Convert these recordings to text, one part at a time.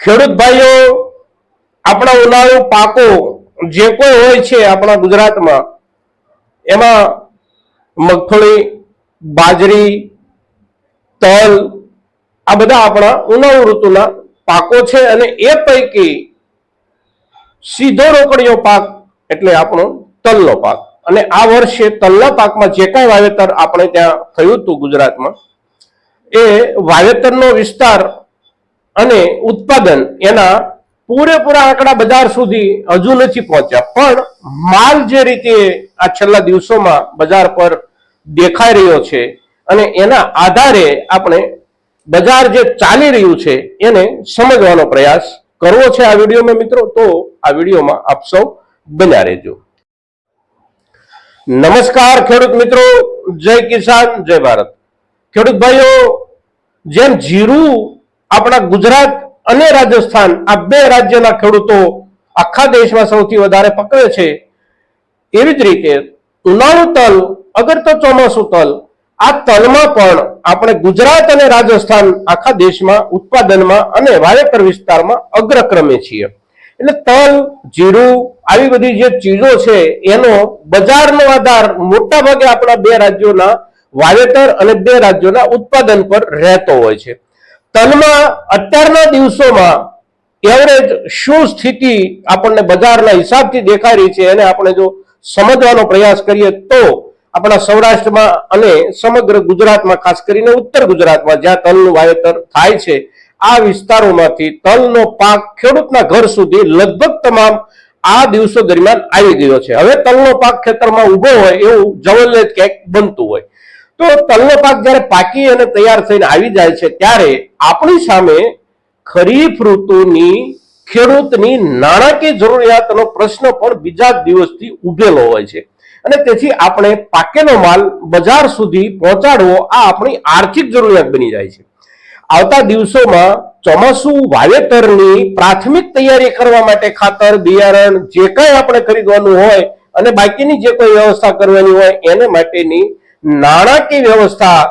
ખેડૂત ભાઈઓ, આપણા ઉનાળુ પાકો જે કોઈ હોય છે આપણા ગુજરાતમાં, એમાં મગફળી, બાજરી, તલ, આ બધા આપણા ઉનાળુ ઋતુના પાકો છે અને એ પૈકી સીધો રોકડીયો પાક એટલે આપણો તલનો પાક. અને આ વર્ષે તલના પાકમાં જે કાંઈ વાવેતર આપણે ત્યાં થયું હતું ગુજરાતમાં, એ વાવેતરનો વિસ્તાર અને ઉત્પાદન એના પૂરેપૂરા આંકડા બજાર સુધી હજુ નથી પહોંચ્યા. પણ માલ જે રીતે આ છેલ્લા દિવસોમાં બજાર પર દેખાઈ રહ્યો છે અને એના આધારે આપણે બજાર જે ચાલી રહ્યું છે એને સમજવાનો પ્રયાસ કરવો છે આ વિડીયોમાં મિત્રો. તો આ વિડીયોમાં આપ સૌ બન્યા રહેજો. નમસ્કાર ખેડૂત મિત્રો. જય કિસાન, જય ભારત. ખેડૂત ભાઈઓ, જેમ જીરું આપણા ગુજરાત અને રાજસ્થાન આ બે રાજ્યના ખેડૂતો આખા દેશમાં સૌથી વધારે પકવે છે. એવી જ રીતે ઉનાળુ તલ અગર તો ચોમાસું તલ, આ તલમાં પણ આપણે ગુજરાત અને રાજસ્થાન આખા દેશમાં ઉત્પાદનમાં અને વાવેતર વિસ્તારમાં અગ્રક્રમે છીએ. એટલે તલ, જીરું, આવી બધી જે ચીજો છે, એનો બજારનો આધાર મોટા ભાગે આપણા બે રાજ્યોના વાવેતર અને બે રાજ્યોના ઉત્પાદન પર રહેતો હોય છે. તલમાં અત્યારના દિવસોમાં એવરેજ શું સ્થિતિ આપણને બજારના હિસાબથી દેખાઈ રહી છે એને આપણે જો સમજવાનો પ્રયાસ કરીએ તો આપણા સૌરાષ્ટ્રમાં અને સમગ્ર ગુજરાતમાં, ખાસ કરીને ઉત્તર ગુજરાતમાં જ્યાં તલનું વાવેતર થાય છે, આ વિસ્તારોમાંથી તલનો પાક ખેડૂતના ઘર સુધી લગભગ તમામ આ દિવસો દરમિયાન આવી ગયો છે. હવે તલનો પાક ખેતરમાં ઊભો હોય એવું જવલ્લે ક્યાંક બનતું હોય. તો તલનો પાક જ્યારે પાકી અને તૈયાર થઈને આવી જાય છે, ત્યારે આપણી સામે ખરીફ ઋતુની, ખેડૂતની નાણાકીય જરૂરિયાતનો પ્રશ્ન પણ બીજા દિવસથી ઉભેલો હોય છે. અને તેથી આપણે પાકેલો માલ બજાર સુધી પહોંચાડવો આ આપણી આર્થિક જરૂરિયાત બની જાય છે. આવતા દિવસોમાં ચોમાસું વાવેતરની પ્રાથમિક તૈયારી કરવા માટે ખાતર, બિયારણ જે કંઈ આપણે ખરીદવાનું હોય અને બાકીની જે કોઈ વ્યવસ્થા કરવાની હોય એને માટેની નાણાકીય વ્યવસ્થા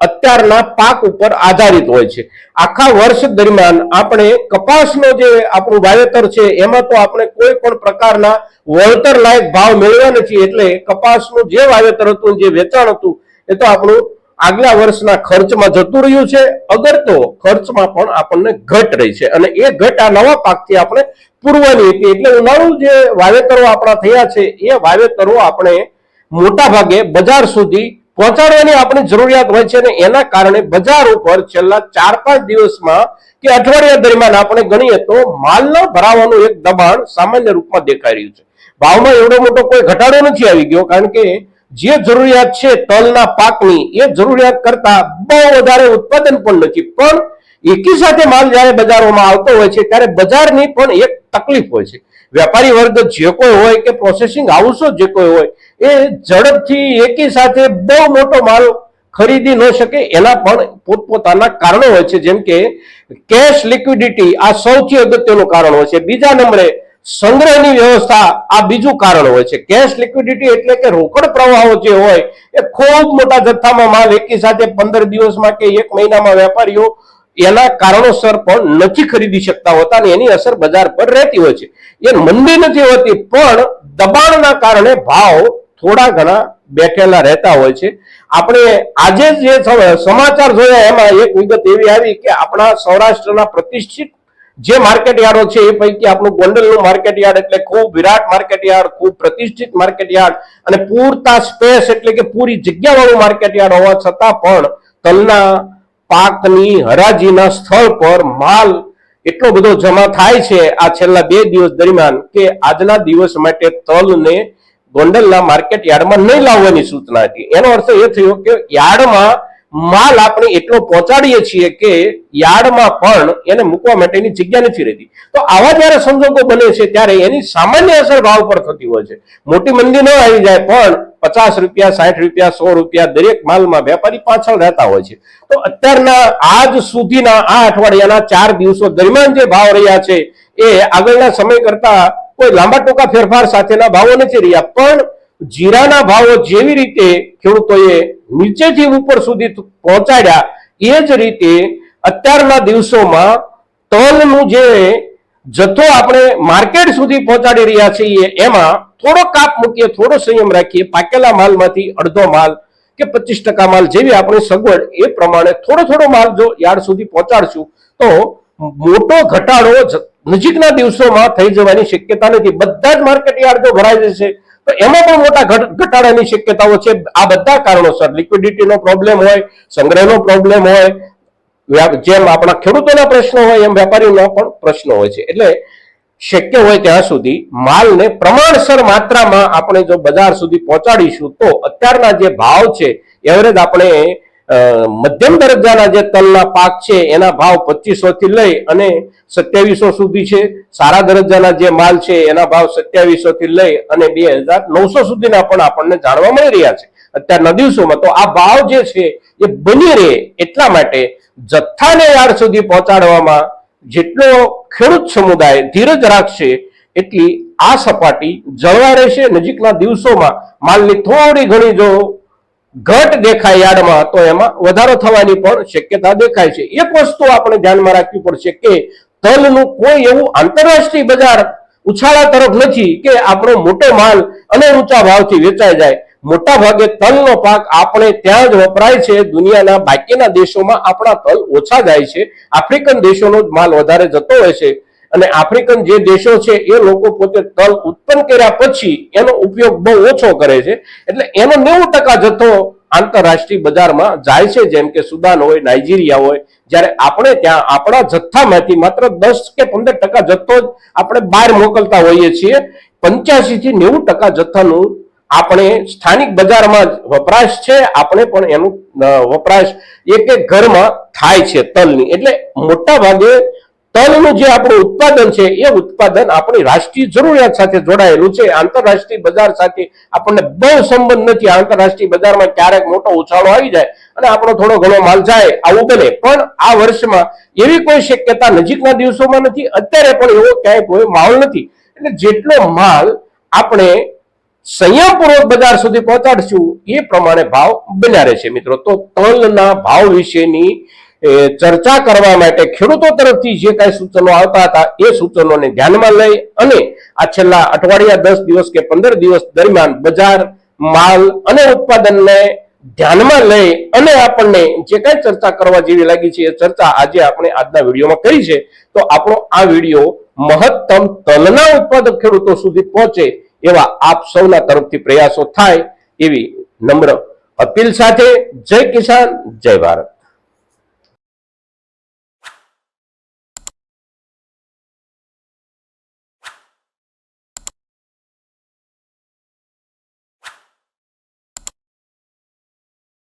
અત્યારના પાક ઉપર આધારિત હોય છે. આખા વર્ષ દરમિયાન આપણે કપાસનો જે આપણું વાવેતર છે, એમાં તો આપણે કોઈ પણ પ્રકારના વળતર લાયક ભાવ મેળવ્યા નથી. એટલે કપાસનું જે વાવેતર હતું, જે વેચાણ હતું, એ તો આપણું આગલા વર્ષના ખર્ચમાં જતું રહ્યું છે. અગર તો ખર્ચમાં પણ આપણને ઘટ રહી છે. અને એ ઘટ આ નવા પાકથી આપણે પૂરવાની હતી. એટલે ઉનાળુ જે વાવેતરો આપણા થયા છે, એ વાવેતરો આપણે મોટા ભાગે બજાર સુધી પહોંચાડવાની આપણી જરૂરિયાત હોય છે અને એના કારણે બજાર ઉપર છેલ્લા ચાર પાંચ દિવસમાં કે અઠવાડિયા દરમિયાન આપણે ગણીએ તો માલના ભરાવાનું એક દબાણ સામાન્ય રૂપમાં દેખાઈ રહ્યું છે. ભાવમાં એવડો મોટો કોઈ ઘટાડો નથી આવી ગયો, કારણ કે જે જરૂરિયાત છે તલના પાકની, એ જરૂરિયાત કરતા બહુ વધારે ઉત્પાદન પણ નથી. પણ એકી સાથે માલ જ્યારે બજારોમાં આવતો હોય છે, ત્યારે બજારની પણ એક તકલીફ હોય છે. વેપારી વર્ગ જે કોઈ હોય કે પ્રોસેસિંગ હાઉસો જે કોઈ હોય, એ ઝડપથી એકી સાથે બહુ મોટો માલ ખરીદી ન શકે એના પણ પોતપોતાના કારણો હોય છે. જેમ કે કેશ લિક્વિડિટી આ સૌથી અગત્યનું કારણ હોય છે. બીજા નંબરે સંગ્રહની વ્યવસ્થા આ બીજું કારણ હોય છે. કેશ લિક્વિડિટી એટલે કે રોકડ પ્રવાહો જે હોય, એ ખૂબ મોટા જથ્થામાં માલ એકી સાથે પંદર દિવસમાં કે એક મહિનામાં વેપારીઓ એના કારણોસર પણ નથી ખરીદી શકતા હોતા અને એની અસર બજાર પર રહેતી હોય છે. એ મંદી નથી હોતી, પણ દબાણના કારણે ભાવ થોડા ઘણા બેઠેલા રહેતા હોય છે. આપણે આજે જે સમ- સમાચાર જોયા, એમાં એક વિગત એવી આવી કે આપણા સૌરાષ્ટ્રના પ્રતિષ્ઠિત જે માર્કેટ યાર્ડો છે, એ પૈકી આપણું ગોંડલનું માર્કેટ યાર્ડ એટલે ખૂબ વિરાટ માર્કેટ યાર્ડ ખૂબ પ્રતિષ્ઠિત માર્કેટ યાર્ડ અને પૂરતા સ્પેસ એટલે કે પૂરી જગ્યાવાળું માર્કેટ યાર્ડ હોવા છતાં પણ તલના પાકની હરાજીના સ્થળ પર માલ એટલો બધો જમા થાય છે આ છેલ્લા બે દિવસ દરમિયાન કે આજના દિવસ માટે તલને ગોંડલના માર્કેટ યાર્ડમાં નહીં લાવવાની સૂચના હતી. એનો અર્થ એ થયો કે યાર્ડમાં માલ આપણે એટલો પહોંચાડીએ છીએ કે યાર્ડમાં પણ એને મૂકવા માટેની જગ્યા નથી રહેતી. તો આવા જ્યારે સંજોગો બને છે ત્યારે એની સામાન્ય અસર ભાવ પર થતી હોય છે. મોટી મંદી ન આવી જાય પણ પચાસ રૂપિયા, સાઠ રૂપિયા, સો રૂપિયા દરેક માલમાં વેપારી પાછળ રહેતા હોય છે. તો અત્યારના આજ સુધીના આ અઠવાડિયાના ચાર દિવસો દરમિયાન જે ભાવ રહ્યા છે, એ આગળના સમય કરતા કોઈ લાંબા ટૂંકા ફેરફાર સાથેના ભાવો નથી રહ્યા. પણ જીરાના ભાવો જેવી રીતે ખેડૂતોએ નીચેથી ઉપર સુધી પહોંચાડ્યા, એ જ રીતે અત્યારના દિવસોમાં તલનું જે જથ્થો આપણે માર્કેટ સુધી પહોંચાડી રહ્યા છીએ, એમાં થોડો કાપ મૂકીએ, થોડો સંયમ રાખીએ, પાકેલા માલમાંથી અડધો માલ કે પચીસ ટકા માલ જેવી આપણી સગવડ એ પ્રમાણે થોડો થોડો માલ જો યાર્ડ સુધી પહોંચાડશું, તો મોટો ઘટાડો નજીકના દિવસોમાં થઈ જવાની શક્યતા નથી. બધા જ માર્કેટ યાર્ડ જો ભરાઈ જશે, તો એમાં પણ મોટા ઘટ- ઘટાડાની શક્યતાઓ છે. આ બધા કારણોસર લિક્વિડિટીનો પ્રોબ્લેમ હોય, સંગ્રહનો પ્રોબ્લેમ હોય જેમ આપણા ખેડૂતોના પ્રશ્નો હોય, એમ વેપારીઓના પણ પ્રશ્નો હોય છે. એટલે શક્ય હોય ત્યાં સુધી માલને પ્રમાણસર માત્રામાં આપણે જો બજાર સુધી પહોંચાડીશું, તો અત્યારના જે ભાવ છે એવરેજ આપણે મધ્યમ દરજ્જાના જે તલના પાક છે, એના ભાવ પચીસો થી લઈ અને સત્યાવીસો સુધી છે. સારા દરજ્જાના જે માલ છે, એના ભાવ સત્યાવીસો થી લઈ અને બે હજાર નવસો સુધીના પણ આપણને જાણવા મળી રહ્યા છે. અત્યારના દિવસોમાં તો આ ભાવ જે છે એ બની રહે એટલા માટે જથ્થાને યાર્ડ સુધી પહોંચાડવામાં જેટલો ખેડૂત સમુદાય ધીરજ રાખશે એટલી આ સપાટી જળવા રહેશે. નજીકના દિવસોમાં માલની થોડી ઘણી જો ઘટ દેખાય યાર્ડમાં, તો એમાં વધારો થવાની પણ શક્યતા દેખાય છે. એક વસ્તુ આપણે ધ્યાનમાં રાખવી પડશે કે તલનું કોઈ એવું આંતરરાષ્ટ્રીય બજાર ઉછાળા તરફ નથી કે આપણો મોટો માલ અને ઊંચા ભાવથી વેચાઈ જાય. મોટા ભાગે તલનો પાક આપણે ત્યાં જ વપરાય છે. દુનિયાના બાકીના દેશોમાં આપણા તલ ઓછા જાય છે. આફ્રિકન દેશોનો જ માલ વધારે જતો હોય છે. અને આફ્રિકન જે દેશો છે, એ લોકો પોતે તલ ઉત્પન્ન કર્યા પછી એનો ઉપયોગ બહુ ઓછો કરે છે. એટલે એનો નેવું ટકા જથ્થો આંતરરાષ્ટ્રીય બજારમાં જાય છે. જેમ કે સુદાન હોય, નાઇજીરિયા હોય, જ્યારે આપણે ત્યાં આપણા જથ્થામાંથી માત્ર દસ કે પંદર ટકા જથ્થો જ આપણે બહાર મોકલતા હોઈએ છીએ. પંચ્યાસી થી નેવું ટકા જથ્થાનું આપણે સ્થાનિક બજારમાં વપરાશ છે, આપણે પણ એનું વપરાશ એક એક ઘરમાં થાય છે તલની. એટલે મોટા ભાગે તલનું જે આપણું ઉત્પાદન છે, એ ઉત્પાદન આપણી રાષ્ટ્રીય જરૂરિયાત સાથે જોડાયેલું છે. આંતરરાષ્ટ્રીય બજાર સાથે આપણને બહુ સંબંધ નથી. આંતરરાષ્ટ્રીય બજારમાં ક્યારેક મોટો ઉછાળો આવી જાય અને આપણો થોડો ઘણો માલ જાય, આવું બને. પણ આ વર્ષમાં એવી કોઈ શક્યતા નજીકના દિવસોમાં નથી. અત્યારે પણ એવો ક્યાંય કોઈ માહોલ નથી. એટલે જેટલો માલ આપણે સંયમપૂર્વક બજાર સુધી પહોંચાડશું, એ પ્રમાણે ભાવ બન્યા છે મિત્રો, તો તલના ભાવ વિશેની ચર્ચા કરવા માટે ખેડૂતો તરફથી જે કાંઈ સૂચનો આવતા હતા, એ સૂચનોને ધ્યાનમાં લઈ અને આ છેલ્લા અઠવાડિયા દસ દિવસ કે પંદર દિવસ દરમિયાન બજાર, માલ અને ઉત્પાદનને ધ્યાનમાં લઈ અને આપણને જે કાંઈ ચર્ચા કરવા જેવી લાગી છે, એ ચર્ચા આજે આપણે આજના વિડીયોમાં કરી છે. તો આપણો આ વીડિયો મહત્તમ તલના ઉત્પાદક ખેડૂતો સુધી પહોંચે એવા આપ સૌના તરફથી પ્રયાસો થાય એવી નમ્ર અપીલ સાથે જય કિસાન જય ભારત.